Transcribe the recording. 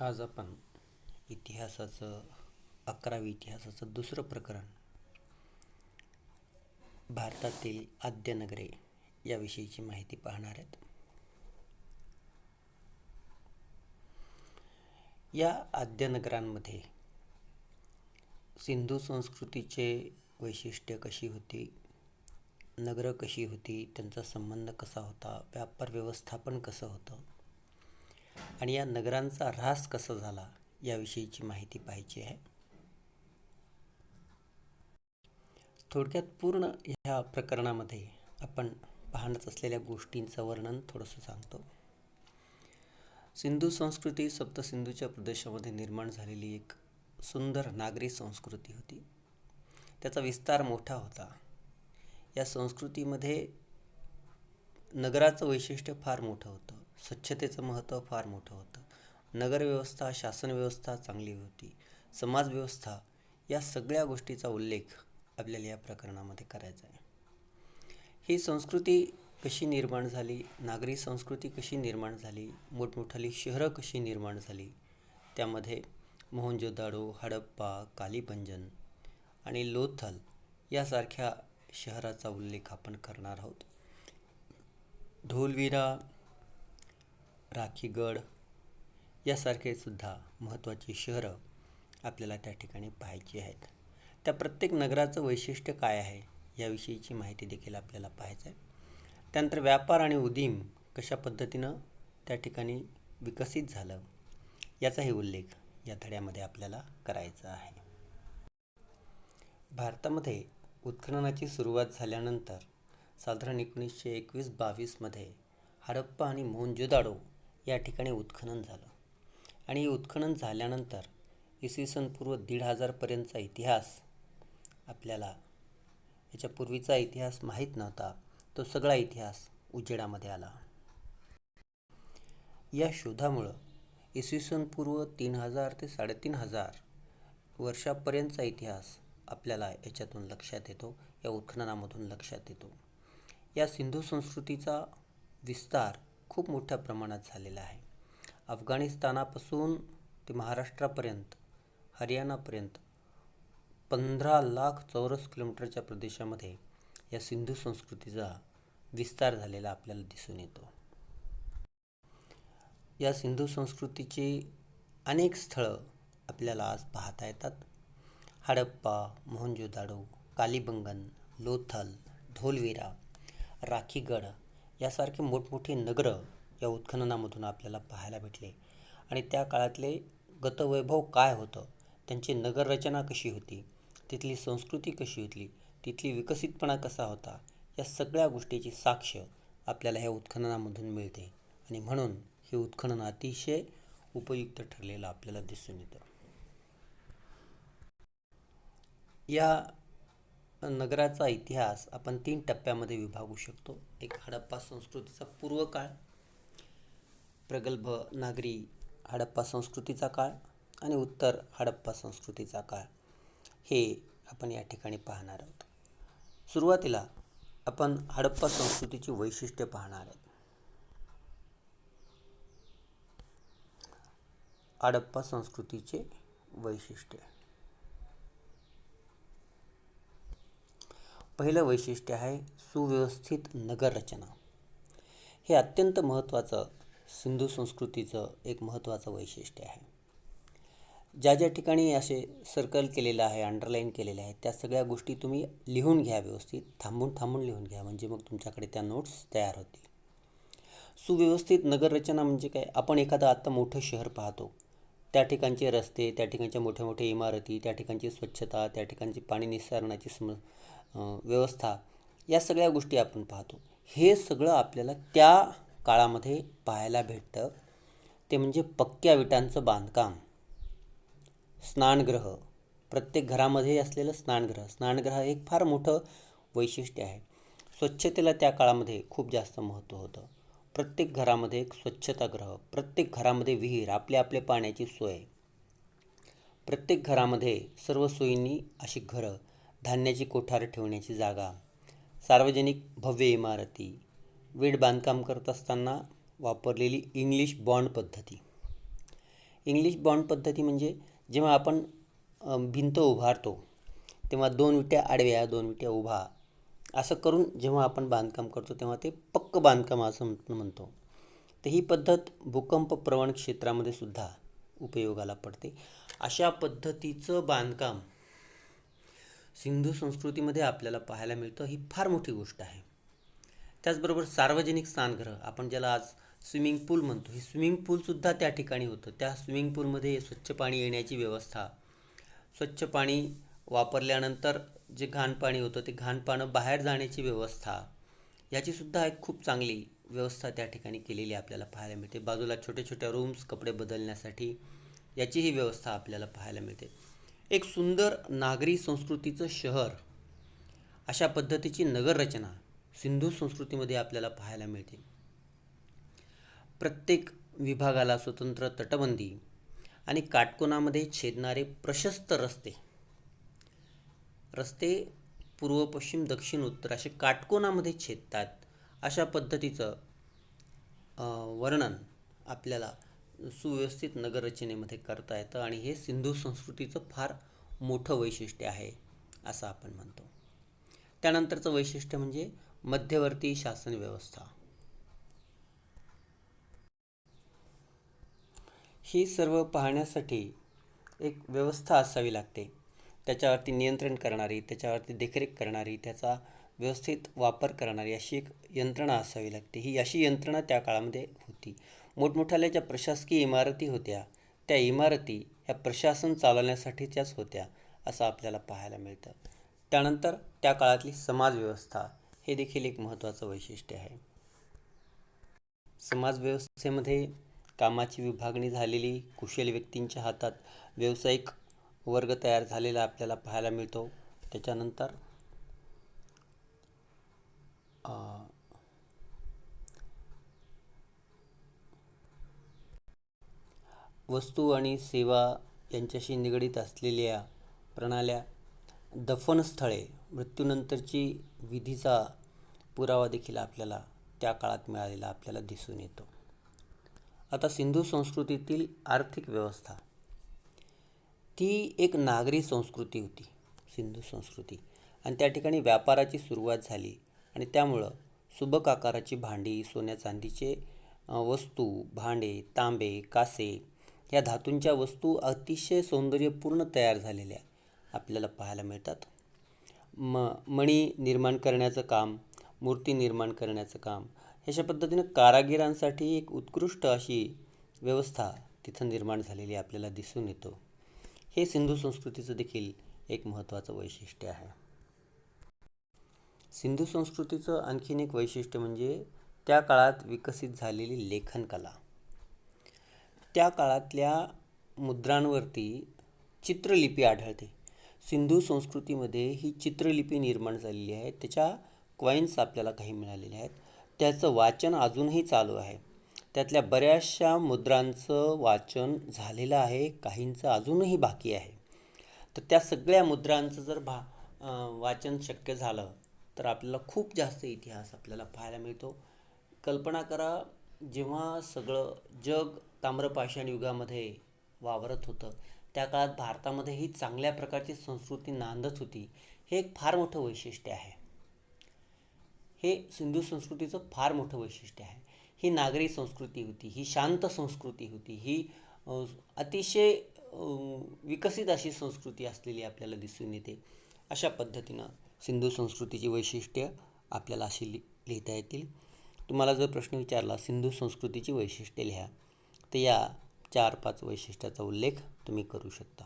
आज आपण इतिहासाचं अकरावी इतिहासाचं दुसरं प्रकरण भारतातील आद्यनगरे याविषयीची माहिती पाहणार आहेत. या आद्यनगरांमध्ये सिंधू संस्कृतीचे वैशिष्ट्य कशी होती नगरं कशी होती त्यांचा संबंध कसा होता व्यापार व्यवस्थापन कसं होतं आणि या नगरांचा ऱ्हास कसा झाला याविषयीची माहिती पाहिजे आहे. थोडक्यात पूर्ण ह्या प्रकरणामध्ये आपण पाहणत असलेल्या गोष्टींचं वर्णन थोडंसं सांगतो. सिंधू संस्कृती सप्तसिंधूच्या प्रदेशामध्ये निर्माण झालेली एक सुंदर नागरी संस्कृती होती. त्याचा विस्तार मोठा होता. या संस्कृतीमध्ये नगराचं वैशिष्ट्य फार मोठं होतं. स्वच्छतेचं महत्त्व फार मोठं होतं. नगरव्यवस्था शासनव्यवस्था चांगली होती. समाजव्यवस्था या सगळ्या गोष्टीचा उल्लेख आपल्याला या प्रकरणामध्ये करायचा आहे. ही संस्कृती कशी निर्माण झाली? नागरी संस्कृती कशी निर्माण झाली? मोठमोठाली शहरं कशी निर्माण झाली? त्यामध्ये मोहनजोदाडो हडप्पा कालीबंजन आणि लोथल यासारख्या शहराचा उल्लेख आपण करणार आहोत. ढोलविरा राखीगड यासारखे सुद्धा महत्त्वाची शहरं आपल्याला त्या ठिकाणी पाहायची आहेत. त्या प्रत्येक नगराचं वैशिष्ट्य काय आहे याविषयीची माहिती देखील आपल्याला पाहायचं आहे. त्यानंतर व्यापार आणि उदीम कशा पद्धतीनं त्या ठिकाणी विकसित झालं याचाही उल्लेख या धड्यामध्ये आपल्याला करायचा आहे. भारतामध्ये उत्खननाची सुरुवात झाल्यानंतर साधारण एकोणीसशे एकवीस बावीसमध्ये हडप्पा आणि मोहनजोदाडो या ठिकाणी उत्खनन झालं. आणि उत्खनन झाल्यानंतर इसवी सन पूर्व दीड हजारपर्यंतचा इतिहास आपल्याला याच्यापूर्वीचा इतिहास माहीत नव्हता तो सगळा इतिहास उजेडामध्ये आला. या शोधामुळं इसवी सन पूर्व तीन हजार ते साडेतीन हजार वर्षापर्यंतचा इतिहास आपल्याला याच्यातून लक्षात येतो या उत्खननामधून लक्षात येतो. या सिंधू संस्कृतीचा विस्तार खूप मोठ्या प्रमाणात झालेला आहे. अफगाणिस्तानापासून ते महाराष्ट्रापर्यंत हरियाणापर्यंत पंधरा लाख चौरस किलोमीटरच्या प्रदेशामध्ये या सिंधू संस्कृतीचा विस्तार झालेला आपल्याला दिसून येतो. या सिंधू संस्कृतीची अनेक स्थळं आपल्याला आज पाहता येतात. हडप्पा मोहनजोदाडो कालीबंगन लोथल ढोलविरा राखीगड यासारखे मोठमोठी नगरं या उत्खननामधून आपल्याला पाहायला भेटले. आणि त्या काळातले गतवैभव काय होतं? त्यांची नगररचना कशी होती? तिथली संस्कृती कशी होती? तिथली विकसितपणा कसा होता? या सगळ्या गोष्टीची साक्ष आपल्याला ह्या उत्खननामधून मिळते. आणि म्हणून हे उत्खनन अतिशय उपयुक्त ठरलेलं आपल्याला दिसून येतं. या नगराचा इतिहास आपण तीन टप्प्यामध्ये विभागू शकतो. एक हडप्पा संस्कृतीचा पूर्वकाळ प्रगल्भ नागरी हडप्पा संस्कृतीचा काळ आणि उत्तर हडप्पा संस्कृतीचा काळ. हे आपण या ठिकाणी पाहणार आहोत. सुरुवातीला आपण हडप्पा संस्कृतीची वैशिष्ट्य पाहणार आहोत. हडप्पा संस्कृतीचे वैशिष्ट्य. पहिलं वैशिष्ट्य आहे सुव्यवस्थित नगररचना हे अत्यंत महत्त्वाचं सिंधू संस्कृतीचं एक महत्त्वाचं वैशिष्ट्य आहे. ज्या ज्या ठिकाणी असे सर्कल केलेलं आहे अंडरलाईन केलेले आहे त्या सगळ्या गोष्टी तुम्ही लिहून घ्या व्यवस्थित थांबून थांबून लिहून घ्या म्हणजे मग तुमच्याकडे त्या नोट्स तयार होतील. सुव्यवस्थित नगररचना म्हणजे काय? आपण एखादं आत्ता मोठं शहर पाहतो त्या ठिकाणचे रस्ते त्या ठिकाणच्या मोठ्या मोठ्या इमारती त्या ठिकाणची स्वच्छता त्या ठिकाणची पाणी निस्सारणाची सम व्यवस्था या सगळ्या गोष्टी आपण पाहतो. हे सगळं आपल्याला त्या काळामध्ये पाहायला भेटतं. ते म्हणजे पक्क्या विटांचं बांधकाम. स्नानगृह. प्रत्येक घरामध्ये असलेलं स्नानगृह. स्नानगृह एक फार मोठं वैशिष्ट्य आहे. स्वच्छतेला त्या काळामध्ये खूप जास्त महत्त्व होतं. प्रत्येक घरामध्ये एक स्वच्छतागृह प्रत्येक घरामध्ये विहीर आपल्या आपल्या पाण्याची सोय. प्रत्येक घरामध्ये सर्व सोयींनी अशी घरं धान्याची कोठार ठेवण्याची जागा सार्वजनिक भव्य इमारती वेड बांधकाम करत असताना वापरलेली इंग्लिश बॉन्ड पद्धती. इंग्लिश बॉन्ड पद्धती म्हणजे जेव्हा आपण भिंत उभारतो तेव्हा दोन विट्या आडव्या दोन विट्या उभा असं करून जेव्हा आपण बांधकाम करतो तेव्हा ते पक्क बांधकाम असं म्हणतो. तर ही पद्धत भूकंप प्रवण क्षेत्रामध्ये सुद्धा उपयोगाला पडते. अशा पद्धतीचं बांधकाम सिंधू संस्कृतीमध्ये आपल्याला पाहायला मिळतं ही फार मोठी गोष्ट आहे. त्याचबरोबर सार्वजनिक स्नानगृह आपण ज्याला आज स्विमिंग पूल म्हणतो हे स्विमिंग पूलसुद्धा त्या ठिकाणी होतं. त्या स्विमिंग पूलमध्ये स्वच्छ पाणी येण्याची व्यवस्था स्वच्छ पाणी वापरल्यानंतर जे घाण पाणी होतं ते घाण पाणं बाहेर जाण्याची व्यवस्था याचीसुद्धा एक खूप चांगली व्यवस्था त्या ठिकाणी केलेली आपल्याला पाहायला मिळते. बाजूला छोट्या छोट्या रूम्स कपडे बदलण्यासाठी याचीही व्यवस्था आपल्याला पाहायला मिळते. एक सुंदर नागरी संस्कृतीचं शहर अशा पद्धतीची नगररचना सिंधू संस्कृतीमध्ये आपल्याला पाहायला मिळते. प्रत्येक विभागाला स्वतंत्र तटबंदी आणि काटकोनामध्ये छेदणारे प्रशस्त रस्ते रस्ते पूर्व पश्चिम दक्षिण उत्तर असे काटकोनामध्ये छेदतात. अशा पद्धतीचं वर्णन आपल्याला सुव्यवस्थित नगररचनेमध्ये करता येतं आणि हे सिंधू संस्कृतीचं फार मोठं वैशिष्ट्य आहे असं आपण म्हणतो. त्यानंतरचं वैशिष्ट्य म्हणजे मध्यवर्ती शासन व्यवस्था. ही सर्व पाहण्यासाठी एक व्यवस्था असावी लागते. त्याच्यावरती नियंत्रण करणारी त्याच्यावरती देखरेख करणारी त्याचा व्यवस्थित वापर करणारी अशी एक यंत्रणा असावी लागते. ही अशी यंत्रणा त्या काळामध्ये होती. मोठमोठ्याल्या ज्या प्रशासकीय इमारती होत्या त्या इमारती ह्या प्रशासन चालवण्यासाठीच्याच होत्या असं आपल्याला पाहायला मिळतं. त्यानंतर त्या काळातली समाजव्यवस्था हे देखील एक महत्त्वाचं वैशिष्ट्य आहे. समाजव्यवस्थेमध्ये कामाची विभागणी झालेली कुशल व्यक्तींच्या हातात व्यावसायिक वर्ग तयार झालेला आपल्याला पाहायला मिळतो. त्याच्यानंतर वस्तू आणि सेवा यांच्याशी निगडीत असलेल्या प्रणाल्या दफनस्थळे मृत्यूनंतरची विधीचा पुरावा देखील आपल्याला त्या काळात मिळालेला आपल्याला दिसून येतो. आता सिंधू संस्कृतीतील आर्थिक व्यवस्था. ती एक नागरी संस्कृती होती सिंधू संस्कृती. आणि त्या ठिकाणी व्यापाराची सुरुवात झाली आणि त्यामुळं सुबक आकाराची भांडी सोन्या चांदीचे वस्तू भांडे तांबे कासे या धातूंच्या वस्तू अतिशय सौंदर्यपूर्ण तयार झालेल्या आपल्याला पाहायला मिळतात. म मणी निर्माण करण्याचं काम मूर्ती निर्माण करण्याचं काम अशा पद्धतीनं कारागिरांसाठी एक उत्कृष्ट अशी व्यवस्था तिथं निर्माण झालेली आपल्याला दिसून येतो. हे सिंधू संस्कृतीचं देखील एक महत्त्वाचं वैशिष्ट्य आहे. सिंधू संस्कृतीचं आणखीन एक वैशिष्ट्य म्हणजे त्या काळात विकसित झालेली लेखनकला. त्या काळातल्या मुद्रांवरती चित्रलिपी आढळते. सिंधू संस्कृतीमध्ये ही चित्रलिपी निर्माण झालेली आहे. त्याच्या क्वाईन्स आपल्याला काही मिळालेल्या आहेत. त्याचं वाचन अजूनही चालू आहे. त्यातल्या बऱ्याचशा मुद्रांचं वाचन झालेलं आहे काहींचं अजूनही बाकी आहे. तर त्या सगळ्या मुद्रांचं जर भा वाचन शक्य झालं तर आपल्याला खूप जास्त इतिहास आपल्याला पाहायला मिळतो. कल्पना करा जेव्हा सगळं जग ताम्रपाषाण युगामध्ये वावरत होतं त्या काळात भारतामध्ये ही चांगल्या प्रकारची संस्कृती नांदत होती. हे एक फार मोठं वैशिष्ट्य आहे. हे सिंधू संस्कृतीचं फार मोठं वैशिष्ट्य आहे. ही नागरी संस्कृती होती ही शांत संस्कृती होती ही अतिशय विकसित अशी संस्कृती असलेली आपल्याला दिसून येते. अशा पद्धतीनं सिंधू संस्कृतीची वैशिष्ट्य आपल्याला अशी लि लिहिता येतील. तुम्हाला जर प्रश्न विचारला सिंधू संस्कृतीची वैशिष्ट्ये लिहा तर या चार पाच वैशिष्ट्याचा उल्लेख तुम्ही करू शकता.